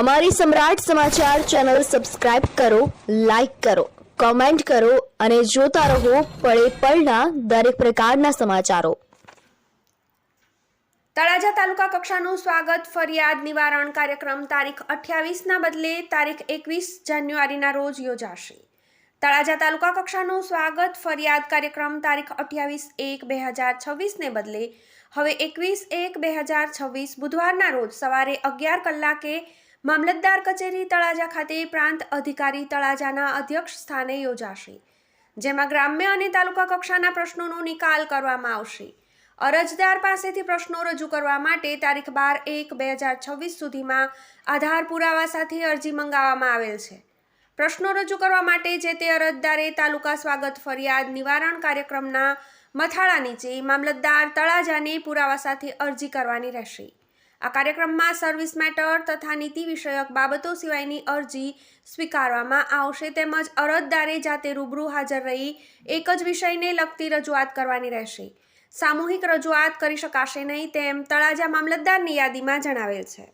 અમારી Samrat Samachar channel subscribe કરો, like કરો, કોમેન્ટ કરો અને જોતા રહો પળે પળના દરેક પ્રકારના સમાચારો. તળાજા તાલુકા કક્ષાનું સ્વાગત ફરિયાદ નિવારણ કાર્યક્રમ તારીખ અઠ્યાવીસના બદલે તારીખ એકવીસ જાન્યુઆરીના રોજ યોજાશે. તળાજા તાલુકા કક્ષાનું સ્વાગત ફરિયાદ કાર્યક્રમ તારીખ અઠ્યાવીસ એક બે હજાર છવ્વીસને બદલે હવે એકવીસ એક બે હજાર છવ્વીસ બુધવારના રોજ સવારે અગિયાર કલાકે મામલતદાર કચેરી તળાજા ખાતે પ્રાંત અધિકારી તળાજાના અધ્યક્ષ સ્થાને યોજાશે, જેમાં ગ્રામ્ય અને તાલુકા કક્ષાના પ્રશ્નોનો નિકાલ કરવામાં આવશે. અરજદાર પાસેથી પ્રશ્નો રજૂ કરવા માટે તારીખ બાર એક બે હજાર છવ્વીસ સુધીમાં આધાર પુરાવા સાથે અરજી મંગાવવામાં આવેલ છે. પ્રશ્નો રજૂ કરવા માટે જે તે અરજદારે તાલુકા સ્વાગત ફરિયાદ નિવારણ કાર્યક્રમના મથાળા નીચે મામલતદાર તળાજાને પુરાવા સાથે અરજી કરવાની રહેશે. આ કાર્યક્રમમાં સર્વિસ મેટર તથા નીતિ વિષયક બાબતો સિવાયની અરજી સ્વીકારવામાં આવશે તેમજ અરજદારે જાતે રૂબરૂ હાજર રહી એક જ વિષયને લગતી રજૂઆત કરવાની રહેશે. સામૂહિક રજૂઆત કરી શકાશે નહીં તેમ તળાજા મામલતદારની યાદીમાં જણાવેલ છે.